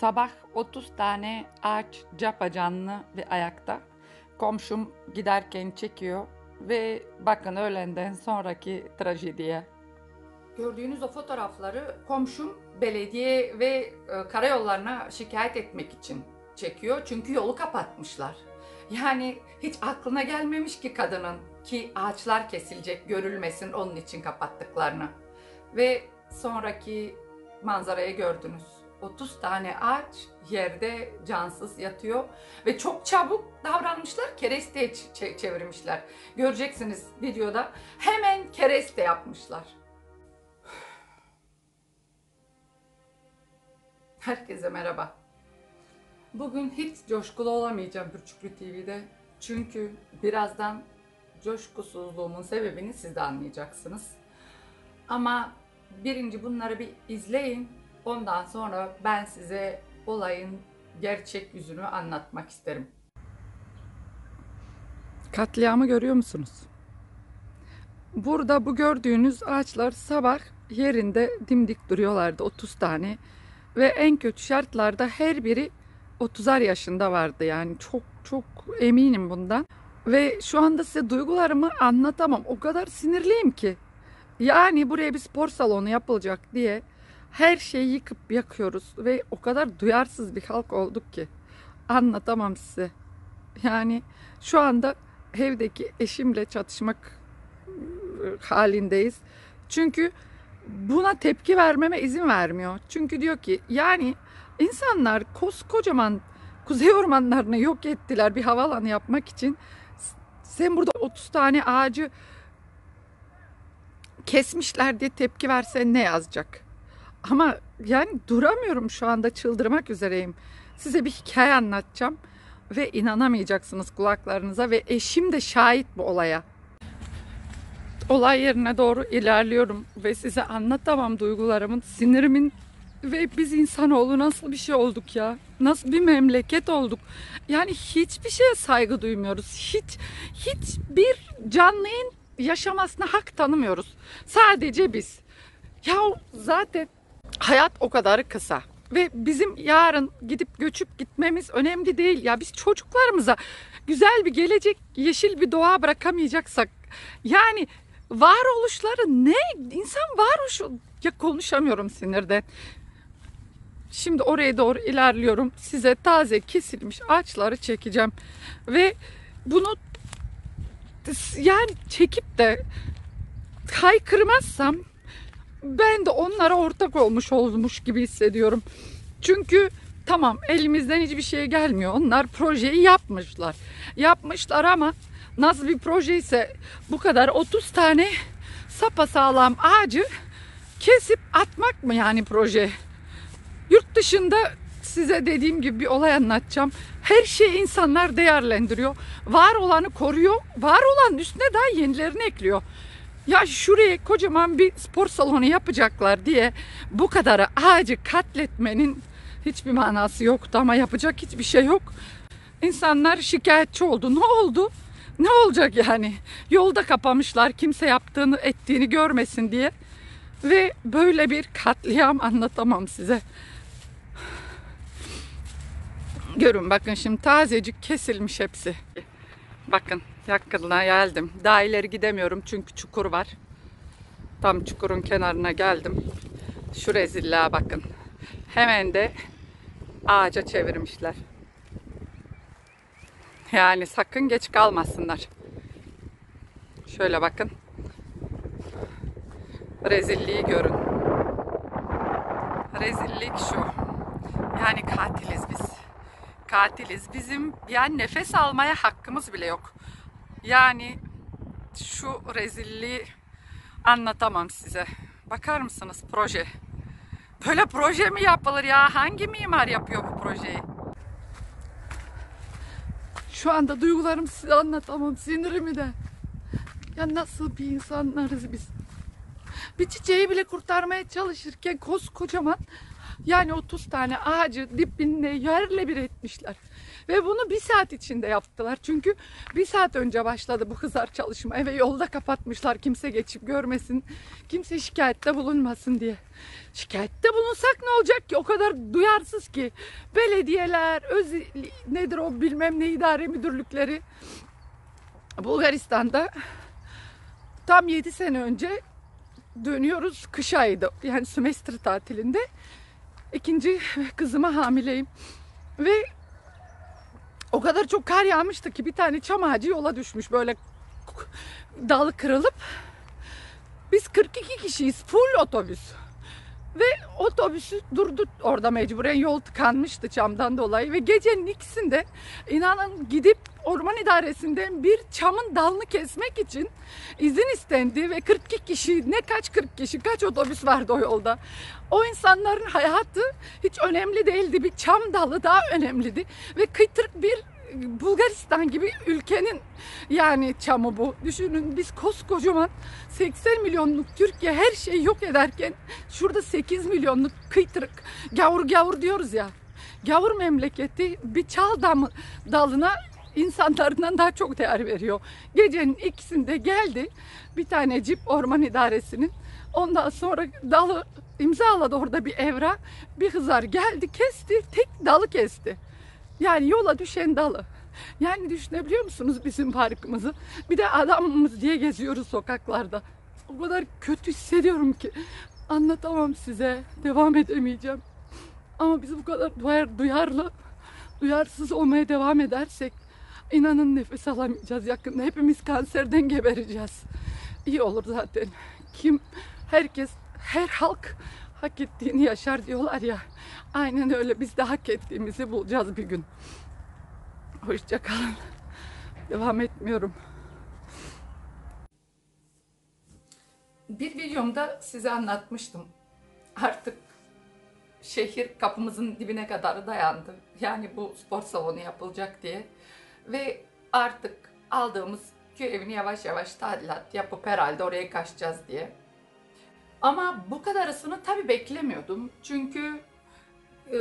Sabah 30 tane ağaç capacanlı ve ayakta. Komşum giderken çekiyor ve bakın öğlenden sonraki trajediye. Gördüğünüz o fotoğrafları komşum belediye ve e, karayollarına şikayet etmek için çekiyor. Çünkü yolu kapatmışlar. Yani hiç aklına gelmemiş ki kadının ki ağaçlar kesilecek görülmesin onun için kapattıklarını. Ve sonraki manzarayı gördünüz. 30 tane ağaç yerde cansız yatıyor ve çok çabuk davranmışlar. Kereste ç- çevirmişler. Göreceksiniz videoda. Hemen kereste yapmışlar. Herkese merhaba. Bugün hiç coşkulu olamayacağım Bürçüklü TV'de. Çünkü birazdan coşkusuzluğumun sebebini siz de anlayacaksınız. Ama birinci bunları bir izleyin. Ondan sonra ben size olayın gerçek yüzünü anlatmak isterim. Katliamı görüyor musunuz? Burada bu gördüğünüz ağaçlar sabah yerinde dimdik duruyorlardı 30 tane ve en kötü şartlarda her biri 30'ar yaşında vardı yani çok çok eminim bundan. Ve şu anda size duygularımı anlatamam. O kadar sinirliyim ki. Yani buraya bir spor salonu yapılacak diye her şeyi yıkıp yakıyoruz ve o kadar duyarsız bir halk olduk ki anlatamam size. Yani şu anda evdeki eşimle çatışmak ıı, halindeyiz. Çünkü buna tepki vermeme izin vermiyor. Çünkü diyor ki yani insanlar koskocaman kuzey ormanlarını yok ettiler bir havalanı yapmak için. Sen burada 30 tane ağacı kesmişler diye tepki versen ne yazacak? Ama yani duramıyorum şu anda çıldırmak üzereyim. Size bir hikaye anlatacağım ve inanamayacaksınız kulaklarınıza ve eşim de şahit bu olaya. Olay yerine doğru ilerliyorum ve size anlatamam duygularımın, sinirimin ve biz insanoğlu nasıl bir şey olduk ya? Nasıl bir memleket olduk? Yani hiçbir şeye saygı duymuyoruz. Hiç hiçbir canlının yaşamasına hak tanımıyoruz. Sadece biz. Ya zaten hayat o kadar kısa ve bizim yarın gidip göçüp gitmemiz önemli değil. Ya biz çocuklarımıza güzel bir gelecek, yeşil bir doğa bırakamayacaksak yani varoluşları ne? İnsan varoluşu ya konuşamıyorum sinirden. Şimdi oraya doğru ilerliyorum. Size taze kesilmiş ağaçları çekeceğim. Ve bunu yani çekip de haykırmazsam ben de onlara ortak olmuş olmuş gibi hissediyorum. Çünkü tamam elimizden hiçbir şey gelmiyor. Onlar projeyi yapmışlar. Yapmışlar ama nasıl bir proje ise bu kadar 30 tane sapasağlam ağacı kesip atmak mı yani proje? Yurt dışında size dediğim gibi bir olay anlatacağım. Her şeyi insanlar değerlendiriyor. Var olanı koruyor. Var olan üstüne daha yenilerini ekliyor. Ya şuraya kocaman bir spor salonu yapacaklar diye bu kadar ağacı katletmenin hiçbir manası yoktu ama yapacak hiçbir şey yok. İnsanlar şikayetçi oldu. Ne oldu? Ne olacak yani? Yolda kapamışlar kimse yaptığını ettiğini görmesin diye. Ve böyle bir katliam anlatamam size. Görün bakın şimdi tazecik kesilmiş hepsi. Bakın yakınına geldim. Daha ileri gidemiyorum çünkü çukur var. Tam çukurun kenarına geldim. Şu rezilliğe bakın. Hemen de ağaca çevirmişler. Yani sakın geç kalmasınlar. Şöyle bakın. Rezilliği görün. Rezillik şu. Yani katiliz biz. Katiliz. Bizim yani nefes almaya hakkımız bile yok. Yani şu rezilliği anlatamam size. Bakar mısınız proje? Böyle proje mi yapılır ya? Hangi mimar yapıyor bu projeyi? Şu anda duygularımı size anlatamam. Sinirimi de. Ya nasıl bir insanlarız biz? Bir çiçeği bile kurtarmaya çalışırken koskocaman Yani 30 tane ağacı dibinde yerle bir etmişler. Ve bunu bir saat içinde yaptılar. Çünkü bir saat önce başladı bu kızar çalışmaya ve yolda kapatmışlar. Kimse geçip görmesin, kimse şikayette bulunmasın diye. Şikayette bulunsak ne olacak ki? O kadar duyarsız ki. Belediyeler, öz, nedir o bilmem ne idare müdürlükleri. Bulgaristan'da tam 7 sene önce dönüyoruz kış ayıydı. Yani sömestr tatilinde. İkinci kızıma hamileyim. Ve o kadar çok kar yağmıştı ki bir tane çam ağacı yola düşmüş böyle dalı kırılıp biz 42 kişiyiz full otobüs ve otobüsü durdu orada mecburen yol tıkanmıştı çamdan dolayı ve gecenin ikisinde inanın gidip orman idaresinden bir çamın dalını kesmek için izin istendi ve 42 kişi ne kaç 40 kişi kaç otobüs vardı o yolda. O insanların hayatı hiç önemli değildi. Bir çam dalı daha önemliydi ve kıytırık bir Bulgaristan gibi ülkenin yani çamı bu. Düşünün biz koskocaman 80 milyonluk Türkiye her şeyi yok ederken şurada 8 milyonluk kıytırık gavur gavur diyoruz ya. Gavur memleketi bir çal damı, dalına insanlarından daha çok değer veriyor. Gecenin ikisinde geldi bir tane cip orman idaresinin. Ondan sonra dalı imzaladı orada bir evra. Bir hızar geldi kesti tek dalı kesti. Yani yola düşen dalı. Yani düşünebiliyor musunuz bizim parkımızı? Bir de adamımız diye geziyoruz sokaklarda. O kadar kötü hissediyorum ki anlatamam size. Devam edemeyeceğim. Ama biz bu kadar duyar, duyarlı, duyarsız olmaya devam edersek inanın nefes alamayacağız yakında. Hepimiz kanserden gebereceğiz. İyi olur zaten. Kim, herkes, her halk hak ettiğini yaşar diyorlar ya. Aynen öyle biz de hak ettiğimizi bulacağız bir gün. Hoşçakalın. Devam etmiyorum. Bir videomda size anlatmıştım. Artık şehir kapımızın dibine kadar dayandı. Yani bu spor salonu yapılacak diye. Ve artık aldığımız köy evini yavaş yavaş tadilat yapıp herhalde oraya kaçacağız diye. Ama bu kadarısını tabii beklemiyordum. Çünkü e,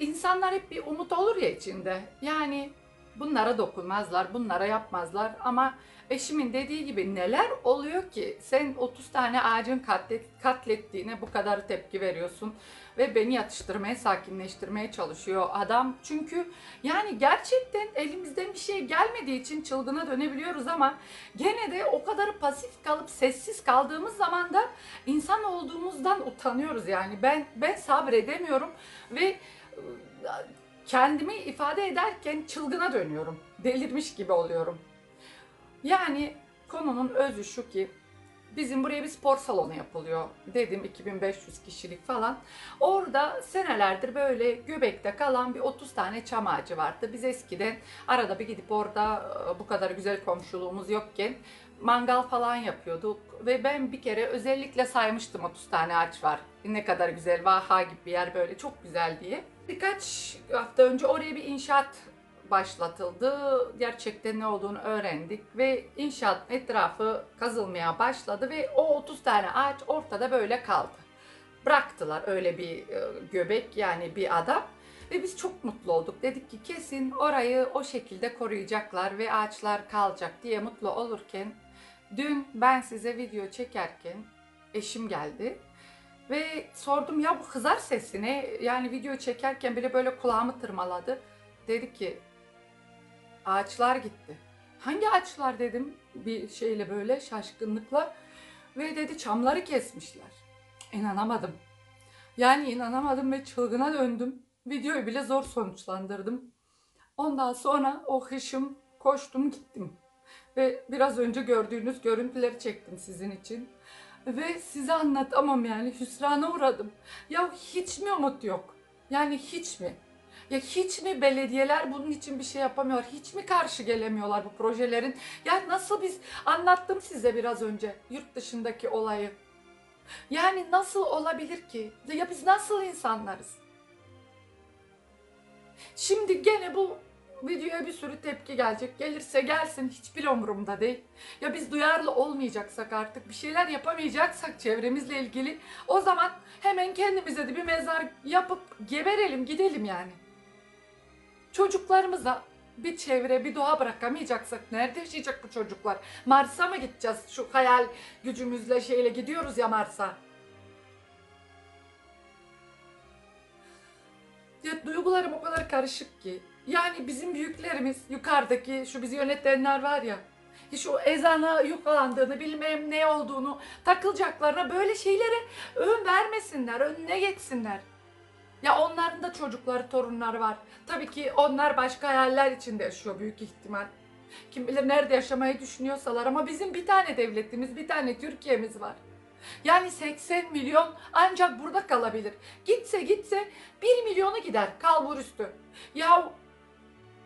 insanlar hep bir umut olur ya içinde. Yani bunlara dokunmazlar, bunlara yapmazlar ama eşimin dediği gibi neler oluyor ki sen 30 tane ağacın katlet, katlettiğine bu kadar tepki veriyorsun ve beni yatıştırmaya, sakinleştirmeye çalışıyor adam. Çünkü yani gerçekten elimizden bir şey gelmediği için çılgına dönebiliyoruz ama gene de o kadar pasif kalıp sessiz kaldığımız zaman da insan olduğumuzdan utanıyoruz yani. Ben ben sabredemiyorum ve kendimi ifade ederken çılgına dönüyorum. Delirmiş gibi oluyorum. Yani konunun özü şu ki bizim buraya bir spor salonu yapılıyor. Dedim 2500 kişilik falan. Orada senelerdir böyle göbekte kalan bir 30 tane çam ağacı vardı. Biz eskiden arada bir gidip orada bu kadar güzel komşuluğumuz yokken mangal falan yapıyorduk. Ve ben bir kere özellikle saymıştım 30 tane ağaç var. Ne kadar güzel, vaha gibi bir yer böyle çok güzel diye. Birkaç hafta önce oraya bir inşaat başlatıldı. Gerçekten ne olduğunu öğrendik ve inşaat etrafı kazılmaya başladı ve o 30 tane ağaç ortada böyle kaldı. Bıraktılar öyle bir göbek yani bir adam ve biz çok mutlu olduk. Dedik ki kesin orayı o şekilde koruyacaklar ve ağaçlar kalacak diye mutlu olurken dün ben size video çekerken eşim geldi ve sordum ya bu kızar sesine yani video çekerken bile böyle kulağımı tırmaladı. Dedi ki ağaçlar gitti. Hangi ağaçlar dedim bir şeyle böyle şaşkınlıkla. Ve dedi çamları kesmişler. İnanamadım. Yani inanamadım ve çılgına döndüm. Videoyu bile zor sonuçlandırdım. Ondan sonra o hışım koştum gittim. Ve biraz önce gördüğünüz görüntüleri çektim sizin için. Ve size anlatamam yani hüsrana uğradım. Ya hiç mi umut yok? Yani hiç mi? Ya hiç mi belediyeler bunun için bir şey yapamıyor? Hiç mi karşı gelemiyorlar bu projelerin? Ya nasıl biz anlattım size biraz önce yurt dışındaki olayı. Yani nasıl olabilir ki? Ya biz nasıl insanlarız? Şimdi gene bu videoya bir sürü tepki gelecek. Gelirse gelsin hiçbir umurumda değil. Ya biz duyarlı olmayacaksak artık bir şeyler yapamayacaksak çevremizle ilgili o zaman hemen kendimize de bir mezar yapıp geberelim gidelim yani. Çocuklarımıza bir çevre, bir doğa bırakamayacaksak nerede yaşayacak bu çocuklar? Mars'a mı gideceğiz? Şu hayal gücümüzle şeyle gidiyoruz ya Mars'a. Ya duygularım o kadar karışık ki. Yani bizim büyüklerimiz yukarıdaki şu bizi yönetenler var ya. Hiç o ezana yuklandığını bilmem ne olduğunu takılacaklarına böyle şeylere ön vermesinler, önüne geçsinler. Ya onların da çocukları, torunları var. Tabii ki onlar başka hayaller içinde yaşıyor büyük ihtimal. Kim bilir nerede yaşamayı düşünüyorsalar ama bizim bir tane devletimiz, bir tane Türkiye'miz var. Yani 80 milyon ancak burada kalabilir. Gitse gitse 1 milyonu gider kalbur üstü. Ya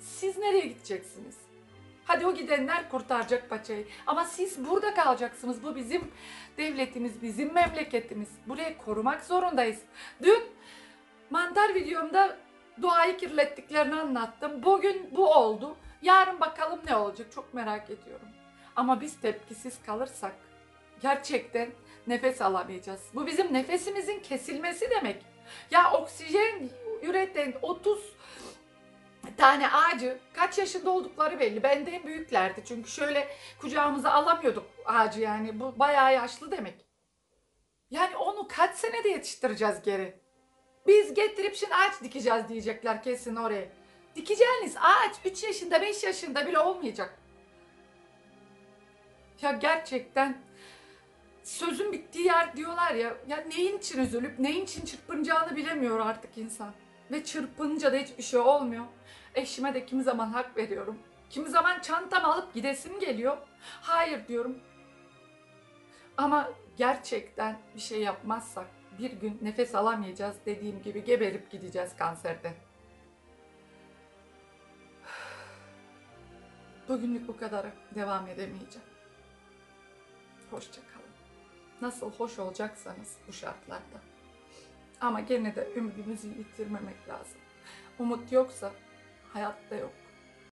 siz nereye gideceksiniz? Hadi o gidenler kurtaracak paçayı. Ama siz burada kalacaksınız. Bu bizim devletimiz, bizim memleketimiz. Burayı korumak zorundayız. Dün mantar videomda doğayı kirlettiklerini anlattım. Bugün bu oldu. Yarın bakalım ne olacak çok merak ediyorum. Ama biz tepkisiz kalırsak gerçekten nefes alamayacağız. Bu bizim nefesimizin kesilmesi demek. Ya oksijen üreten 30 tane ağacı kaç yaşında oldukları belli. Benden büyüklerdi çünkü şöyle kucağımıza alamıyorduk ağacı yani. Bu bayağı yaşlı demek. Yani onu kaç senede yetiştireceğiz geri? Biz getirip şimdi ağaç dikeceğiz diyecekler kesin oraya. Dikeceğiniz ağaç 3 yaşında 5 yaşında bile olmayacak. Ya gerçekten sözün bittiği yer diyorlar ya. Ya neyin için üzülüp neyin için çırpınacağını bilemiyor artık insan. Ve çırpınınca da hiçbir şey olmuyor. Eşime de kimi zaman hak veriyorum. Kimi zaman çantamı alıp gidesim geliyor. Hayır diyorum. Ama gerçekten bir şey yapmazsak bir gün nefes alamayacağız dediğim gibi geberip gideceğiz kanserden. Bugünlük bu kadar devam edemeyeceğim. Hoşçakalın. Nasıl hoş olacaksanız bu şartlarda. Ama gene de ümidimizi yitirmemek lazım. Umut yoksa hayatta yok.